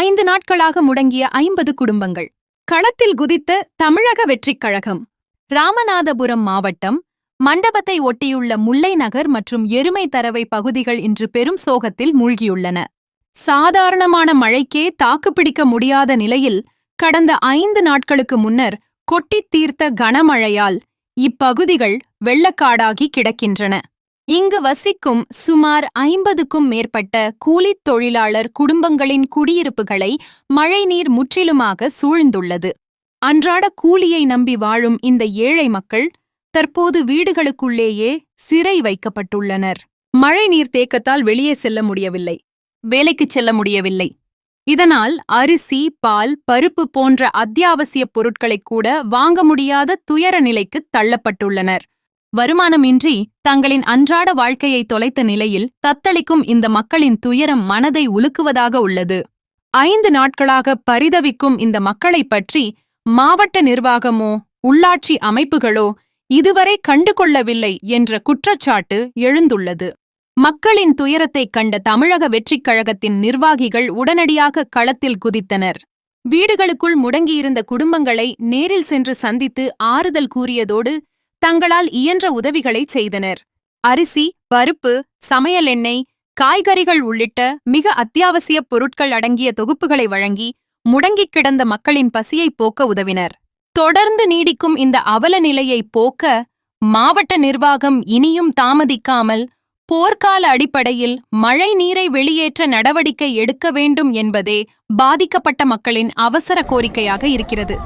ஐந்து நாட்களாக முடங்கிய ஐம்பது குடும்பங்கள். களத்தில் குதித்த தமிழக வெற்றிக் கழகம் ராமநாதபுரம் மாவட்டம் மண்டபத்தை ஒட்டியுள்ள முல்லை நகர் மற்றும் எருமை தரவை பகுதிகள் இன்று பெரும் சோகத்தில் மூழ்கியுள்ளன. சாதாரணமான மழைக்கே தாக்குப்பிடிக்க முடியாத நிலையில் கடந்த ஐந்து நாட்களுக்கு முன்னர் கொட்டித் தீர்த்த கனமழையால் இப்பகுதிகள் வெள்ளக்காடாகி கிடக்கின்றன. இங்கு வசிக்கும் சுமார் ஐம்பதுக்கும் மேற்பட்ட கூலித் தொழிலாளர் குடும்பங்களின் குடியிருப்புகளை மழைநீர் முற்றிலுமாக சூழ்ந்துள்ளது. அன்றாட கூலியை நம்பி வாழும் இந்த ஏழை மக்கள் தற்போது வீடுகளுக்குள்ளேயே சிறை வைக்கப்பட்டுள்ளனர். மழைநீர் தேக்கத்தால் வெளியே செல்ல முடியவில்லை. வேலைக்குச் செல்ல முடியவில்லை. இதனால் அரிசி பால் பருப்பு போன்ற அத்தியாவசியப் பொருட்களைக் கூட வாங்க முடியாத துயர நிலைக்குத் தள்ளப்பட்டுள்ளனர். வருமானமின்றி தங்களின் அன்றாட வாழ்க்கையை தொலைத்த நிலையில் தத்தளிக்கும் இந்த மக்களின் துயரம் மனதை உலுக்குவதாக உள்ளது. ஐந்து நாட்களாக பரிதவிக்கும் இந்த மக்களைப் பற்றி மாவட்ட நிர்வாகமோ உள்ளாட்சி அமைப்புகளோ இதுவரை கண்டுகொள்ளவில்லை என்ற குற்றச்சாட்டு எழுந்துள்ளது. மக்களின் துயரத்தைக் கண்ட தமிழக வெற்றிக் கழகத்தின் நிர்வாகிகள் உடனடியாக களத்தில் குதித்தனர். வீடுகளுக்குள் முடங்கியிருந்த குடும்பங்களை நேரில் சென்று சந்தித்து ஆறுதல் கூறியதோடு தங்களால் இயன்ற உதவிகளை செய்தனர். அரிசி பருப்பு சமையல் எண்ணெய் காய்கறிகள் உள்ளிட்ட மிக அத்தியாவசிய பொருட்கள் அடங்கிய தொகுப்புகளை வழங்கி முடங்கிக் கிடந்த மக்களின் பசியைப் போக்க உதவினர். தொடர்ந்து நீடிக்கும் இந்த அவல நிலையை போக்க மாவட்ட நிர்வாகம் இனியும் தாமதிக்காமல் போர்க்கால அடிப்படையில் மழை நீரை வெளியேற்ற நடவடிக்கை எடுக்க வேண்டும் என்பதே பாதிக்கப்பட்ட மக்களின் அவசர கோரிக்கையாக இருக்கிறது.